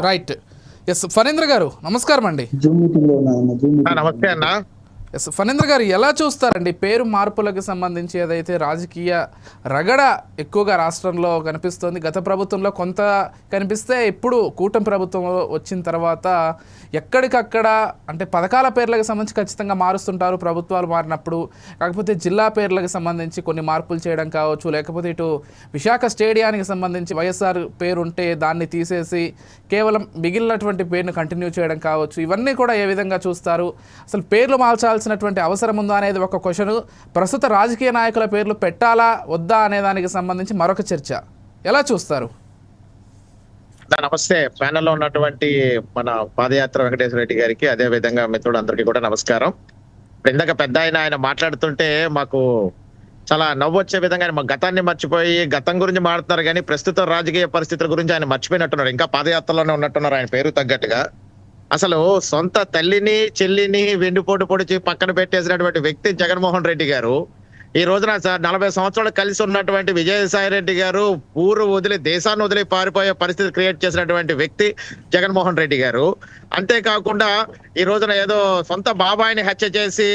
Right yes Phanendra గారు నమస్కారం అండి నమస్తే అన్న. ఎస్ ఫణేంద్ర గారు ఎలా చూస్తారండి? పేరు మార్పులకు సంబంధించి ఏదైతే రాజకీయ రగడ ఎక్కువగా రాష్ట్రంలో కనిపిస్తోంది గత ప్రభుత్వంలో కొంత కనిపిస్తే ఇప్పుడు కూటమి ప్రభుత్వం వచ్చిన తర్వాత ఎక్కడికక్కడ అంటే పథకాల పేర్లకు సంబంధించి ఖచ్చితంగా మారుస్తుంటారు ప్రభుత్వాలు మారినప్పుడు. కాకపోతే జిల్లా పేర్లకు సంబంధించి కొన్ని మార్పులు చేయడం కావచ్చు లేకపోతే ఇటు విశాఖ స్టేడియానికి సంబంధించి వైఎస్ఆర్ పేరు ఉంటే దాన్ని తీసేసి కేవలం మిగిలినటువంటి పేరును కంటిన్యూ చేయడం కావచ్చు. ఇవన్నీ కూడా ఏ విధంగా చూస్తారు? అసలు పేర్లు మార్చాల్సినటువంటి అవసరం ఉందా అనేది ఒక క్వశ్చన్. ప్రస్తుత రాజకీయ నాయకుల పేర్లు పెట్టాలా వద్దా అనే దానికి సంబంధించి మరొక చర్చ. ఎలా చూస్తారు? నమస్తే. ప్యానల్లో ఉన్నటువంటి మన పాదయాత్ర వెంకటేశ్వర రెడ్డి గారికి అదే విధంగా మిత్రుడు అందరికీ కూడా నమస్కారం. ఇందాక పెద్ద ఆయన ఆయన మాట్లాడుతుంటే మాకు చాలా నవ్వు వచ్చే విధంగా ఆయన మా గతాన్ని మర్చిపోయి గతం గురించి మాట్లాడుతున్నారు కానీ ప్రస్తుత రాజకీయ పరిస్థితుల గురించి ఆయన మర్చిపోయినట్టున్నారు. ఇంకా పాదయాత్రలోనే ఉన్నట్టున్నారు ఆయన పేరు తగ్గట్టుగా. అసలు సొంత తల్లిని చెల్లిని వెండిపోటు పొడిచి పక్కన పెట్టేసినటువంటి వ్యక్తి జగన్మోహన్ రెడ్డి గారు ఈ రోజున సార్ నలభై సంవత్సరాలు కలిసి ఉన్నటువంటి విజయసాయి రెడ్డి గారు ఊరు వదిలి దేశాన్ని వదిలి పారిపోయే పరిస్థితి క్రియేట్ చేసినటువంటి వ్యక్తి జగన్మోహన్ రెడ్డి గారు. అంతేకాకుండా ఈ రోజున ఏదో సొంత బాబాయిని హత్య చేసి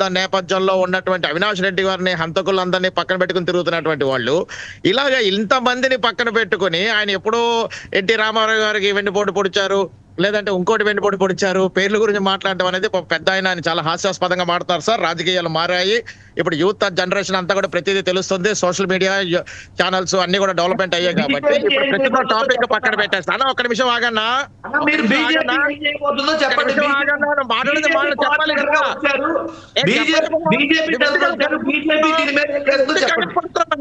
దాని నేపథ్యంలో ఉన్నటువంటి అవినాష్ రెడ్డి గారిని హంతకులందరినీ పక్కన పెట్టుకుని తిరుగుతున్నటువంటి వాళ్ళు ఇలాగ ఇంత మందిని పక్కన పెట్టుకుని ఆయన ఎప్పుడూ ఎన్టీ రామారావు గారికి వెండిపోటు పొడిచారు లేదంటే ఇంకోటి వెన్నుపోటు పొడిచారు. పేర్ల గురించి మాట్లాడడం అనేది పెద్ద ఆయన ఆయన చాలా హాస్యాస్పదంగా మాట్లాడతారు సార్. రాజకీయాలు మారాయి. ఇప్పుడు యూత్ జనరేషన్ అంతా కూడా ప్రతిదీ తెలుస్తుంది. సోషల్ మీడియా ఛానల్స్ అన్ని కూడా డెవలప్మెంట్ అయ్యాయి కాబట్టి. ఇప్పుడు ప్రతి టాపిక్ పక్కన పెట్టేస్తాను ఒక్క నిమిషం ఆగన్నా. ఒక్క ఒక్క మాట్లాడేది మాట్లాడు. చెప్పాలి కదా.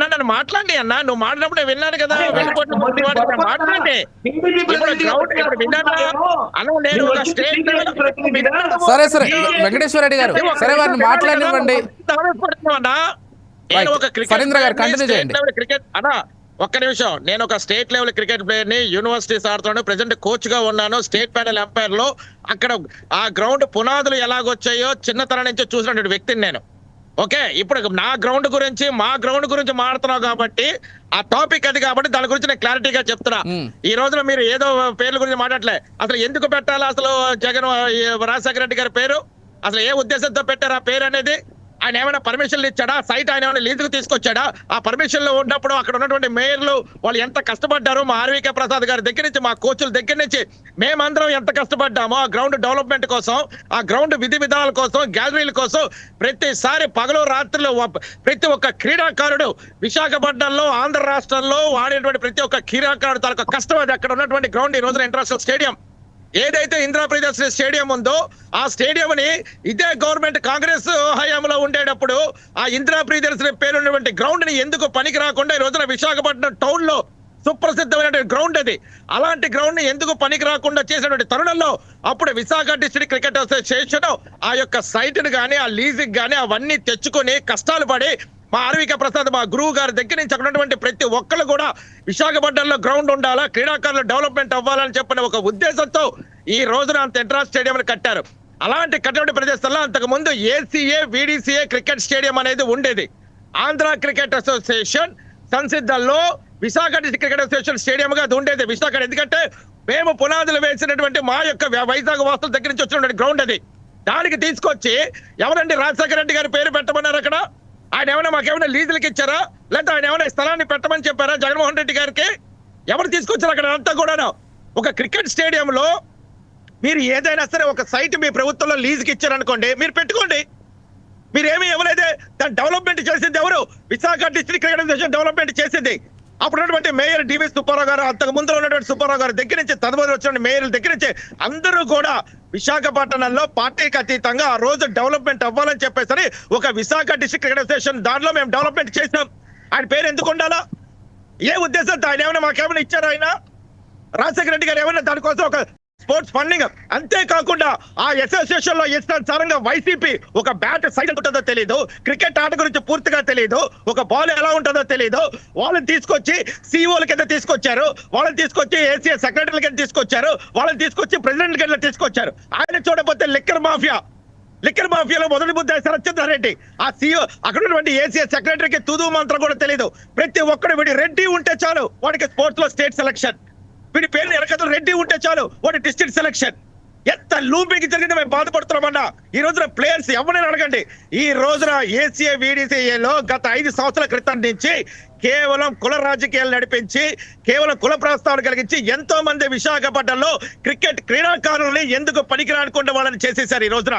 నన్ను మాట్లాడి అన్న నువ్వు మాట్లాడినప్పుడు నేను విన్నాను? కదా ప్రతినిధిగా సరే సరే. వెంకటేశ్వర రెడ్డి గారు సరే వారిని మాట్లాడనివ్వండి. క్రికెట్ ఫరీంద్ర గారు స్టేట్ చేయండి. క్రికెట్ అన్న ఒక్క నిమిషం. నేను ఒక స్టేట్ లెవెల్ క్రికెట్ ప్లేయర్ని యూనివర్సిటీస్ ఆడుతున్నాను ప్రెసెంట్ కోచ్గా ఉన్నాను. స్టేట్ ప్యానల్ ఎంపైర్లో అక్కడ ఆ గ్రౌండ్ పునాదులు ఎలాగొచ్చాయో చిన్నతనం నుంచి చూసినటువంటి వ్యక్తిని నేను. ఓకే ఇప్పుడు నా గ్రౌండ్ గురించి మా గ్రౌండ్ గురించి మాడుతున్నావు కాబట్టి ఆ టాపిక్ అది కాబట్టి దాని గురించి నేను క్లారిటీగా చెప్తున్నా. ఈ రోజున మీరు ఏదో పేర్ల గురించి మాట్లాడలే. అసలు ఎందుకు పెట్టాలి అసలు జగన్ రాజశేఖర రెడ్డి గారి పేరు? అసలు ఏ ఉద్దేశంతో పెట్టారు ఆ పేరు అనేది? ఆయన ఏమైనా పర్మిషన్లు ఇచ్చాడా? సైట్ ఆయన ఏమైనా లీజుకు తీసుకొచ్చాడా? ఆ పర్మిషన్లో ఉన్నప్పుడు అక్కడ ఉన్నటువంటి మేయర్లు వాళ్ళు ఎంత కష్టపడ్డారు మా ఆర్వీకే ప్రసాద్ గారి దగ్గర నుంచి మా కోచ్ల దగ్గర నుంచి మేమందరం ఎంత కష్టపడ్డామో ఆ గ్రౌండ్ డెవలప్మెంట్ కోసం ఆ గ్రౌండ్ విధి విధానాల కోసం గ్యాలరీల కోసం ప్రతిసారి పగలు రాత్రులు ప్రతి ఒక్క క్రీడాకారుడు విశాఖపట్నంలో ఆంధ్ర రాష్ట్రంలో వాడేటువంటి ప్రతి ఒక్క క్రీడాకారుడు తాలూకా కష్టం అది అక్కడ ఉన్నటువంటి గ్రౌండ్ ఈ రోజున ఇంటర్నేషనల్ స్టేడియం ఏదైతే ఇందిరా స్టేడియం ఉందో ఆ స్టేడియంని ఇదే గవర్నమెంట్ కాంగ్రెస్ హయాంలో ఉండేటప్పుడు ఆ ఇందిరా ప్రియదర్శిని పేరు ఉన్నటువంటి గ్రౌండ్ని ఎందుకు పనికి రాకుండా ఈ రోజున విశాఖపట్నం టౌన్లో సుప్రసిద్ధమైన గ్రౌండ్ అది. అలాంటి గ్రౌండ్ని ఎందుకు పనికి రాకుండా చేసినటువంటి తరుణంలో అప్పుడు విశాఖ డిస్ట్రిక్ట్ క్రికెట్ అసోసియేషన్ ఆ యొక్క సైట్ని ఆ లీజింగ్ కానీ అవన్నీ తెచ్చుకొని కష్టాలు పడి మా ఆర్విక ప్రసాద్ మా గురువు గారి దగ్గర నుంచి అక్కడ ఉన్నటువంటి ప్రతి ఒక్కరు కూడా విశాఖపట్నంలో గ్రౌండ్ ఉండాలా క్రీడాకారులు డెవలప్మెంట్ అవ్వాలని చెప్పిన ఒక ఉద్దేశంతో ఈ రోజున అంత ఎంట్రా స్టేడియం కట్టారు. అలాంటి కట్టినటువంటి ప్రదేశాల్లో అంతకు ముందు ఏసీఏ విడిసిఏ క్రికెట్ స్టేడియం అనేది ఉండేది. ఆంధ్ర క్రికెట్ అసోసియేషన్ సంసిద్ధంలో విశాఖ క్రికెట్ అసోసియేషన్ స్టేడియం గా అది ఉండేది. విశాఖ ఎందుకంటే మేము పునాదులు వేసినటువంటి మా యొక్క వైజాగ్ వాస్తుల దగ్గర నుంచి వచ్చినటువంటి గ్రౌండ్ అది. దానికి తీసుకొచ్చి ఎవరండి రాజశేఖర రెడ్డి గారి పేరు? ఆయన ఏమైనా మాకేమైనా లీజులకి ఇచ్చారా? లేకపోతే ఆయన ఏమైనా స్థలాన్ని పెట్టమని చెప్పారా జగన్మోహన్ రెడ్డి గారికి? ఎవరు తీసుకొచ్చారు అక్కడ అంతా కూడా ఒక క్రికెట్ స్టేడియంలో మీరు ఏదైనా సరే ఒక సైట్ మీ ప్రభుత్వంలో లీజుకి ఇచ్చారనుకోండి మీరు పెట్టుకోండి. మీరు ఏమి ఇవ్వలేదే. దాని డెవలప్మెంట్ చేసింది ఎవరు? Visakha district cricket association development చేసింది. అప్పుడున్నటువంటి మేయర్ డివి సుబ్బారావు గారు అంతకు ముందు ఉన్నటువంటి సుబ్బారావు గారి దగ్గర నుంచి తదుపరి వచ్చిన మేయర్ దగ్గర నుంచి అందరూ కూడా విశాఖపట్నంలో పార్టీకి అతీతంగా ఆ రోజు డెవలప్మెంట్ అవ్వాలని చెప్పేసరి ఒక విశాఖ డిస్ట్రిక్ట్ క్రికెట్ అసోసియేషన్ దాంట్లో మేము డెవలప్మెంట్ చేసినాం. ఆయన పేరు ఎందుకు ఉండాలా? ఏ ఉద్దేశంతో ఆయన ఏమైనా మాకేమైనా ఇచ్చారా ఆయన? రాజశేఖర రెడ్డి గారు ఏమైనా దానికోసం ఒక స్పోర్ట్స్ ఫండింగ్. అంతేకాకుండా ఆ అసోసియేషన్లో ఇష్టానుసారంగా వైసీపీ ఒక బ్యాట్ సైడ్ ఉంటుందో తెలియదు క్రికెట్ ఆట గురించి పూర్తిగా తెలియదు ఒక బాల్ ఎలా ఉంటుందో తెలియదు వాళ్ళని తీసుకొచ్చి సిఇఓల కింద తీసుకొచ్చారు. వాళ్ళని తీసుకొచ్చి ఏసీఏ సెక్రటరీ కింద తీసుకొచ్చారు. వాళ్ళని తీసుకొచ్చి ప్రెసిడెంట్ కింద తీసుకొచ్చారు. ఆయన చూడకపోతే లిక్కర్ మాఫియా. లిక్కర్ మాఫియాలో మొదటి ముద్ద సత్యనారెడ్డి ఆ సీఓ అక్కడ ఉన్నటువంటి ఏసీఎస్ సెక్రటరీకి తుదు మంత్రం కూడా తెలియదు ప్రతి ఒక్కడు వీడి రెడ్డి ఉంటే చాలు. వాడికి స్పోర్ట్స్లో స్టేట్ సెలక్షన్ వీడి పేరు వెనకతలు రెడ్డి ఉంటే చాలు. వాడి డిస్ట్రిక్ట్ సెలక్షన్ ఎంత లూపింగ్ జరిగింది మేము బాధపడుతున్నామన్నా. ఈ రోజున ప్లేయర్స్ ఎవరైనా అడగండి. ఈ రోజున ఏసీఏ వీడీసీఏలో గత ఐదు సంవత్సరాల క్రితం నుంచి కేవలం కుల రాజకీయాలు నడిపించి కేవలం కుల ప్రస్తావన కలిగించి ఎంతో మంది విశాఖపట్నంలో క్రికెట్ క్రీడాకారుల్ని ఎందుకు పనికిరానుకుంటే వాళ్ళని చేసేశారు ఈ రోజున?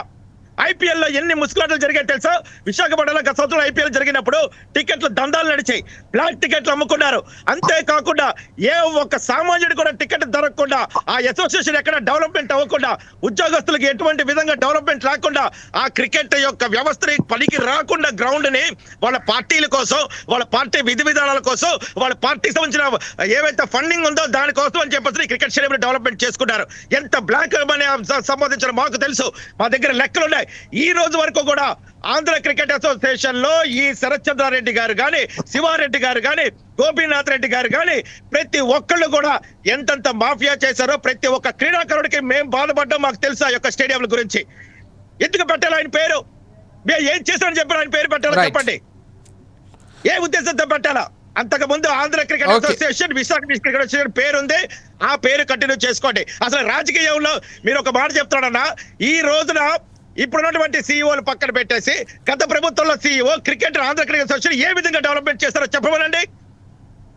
ఐపీఎల్లో ఎన్ని ముసుగులాటలు జరిగాయి తెలుసా? విశాఖపట్నంలో గత సంవత్సరం ఐపీఎల్ జరిగినప్పుడు టికెట్లు దందాలు నడిచాయి. బ్లాక్ టికెట్లు అమ్ముకున్నారు. అంతేకాకుండా ఏ ఒక్క సామాన్యుడు కూడా టికెట్ దొరకకుండా ఆ అసోసియేషన్ ఎక్కడ డెవలప్మెంట్ అవ్వకుండా ఉద్యోగస్తులకు ఎటువంటి విధంగా డెవలప్మెంట్ రాకుండా ఆ క్రికెట్ యొక్క వ్యవస్థని పనికి రాకుండా గ్రౌండ్ని వాళ్ళ పార్టీల కోసం వాళ్ళ పార్టీ విధి విధానాల కోసం వాళ్ళ పార్టీ సంబంధించిన ఏవైతే ఫండింగ్ ఉందో దానికోసం అని చెప్పేసి క్రికెట్ స్టేడియం డెవలప్మెంట్ చేసుకున్నారు. ఎంత బ్లాక్ మనీ సంబంధించిన మాకు తెలుసు. మా దగ్గర లెక్కలు ఉన్నాయి ఈ రోజు వరకు కూడా ఆంధ్ర క్రికెట్ అసోసియేషన్లో ఈ శరత్చంద్రారెడ్డి గారు గాని శివారెడ్డి గారు గాని గోపీనాథ్ రెడ్డి గారు గాని ప్రతి ఒక్కళ్ళు కూడా ఎంతెంత మాఫియా చేశారో ప్రతి ఒక్క క్రీడాకారుడికి మేము బాధపడ్డాం మాకు తెలుసు ఆ యొక్క స్టేడియంల గురించి. ఎందుకు పెట్టాలి ఆయన పేరు? మేము ఏం చేశారని చెప్పారు ఆయన పేరు పెట్టాలో. చెప్పండి. ఏ ఉద్దేశంతో పెట్టాలా? అంతకు ముందు Andhra cricket. Association Visakha cricket association పేరు ఉంది ఆ పేరు కంటిన్యూ చేసుకోండి. అసలు రాజకీయంలో మీరు ఒక మాట చెప్తాడన్నా ఈ రోజున ఇప్పుడున్నటువంటి సీఈఓలు పక్కన పెట్టేసి గత ప్రభుత్వంలో CEO cricket Andhra cricket association ఏ విధంగా డెవలప్మెంట్ చేస్తారో చెప్పమనండి?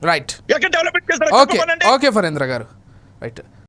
రైట్ ఎక్కడ డెవలప్మెంట్ చేస్తారో ఓకే ఫరేంద్ర గారు. రైట్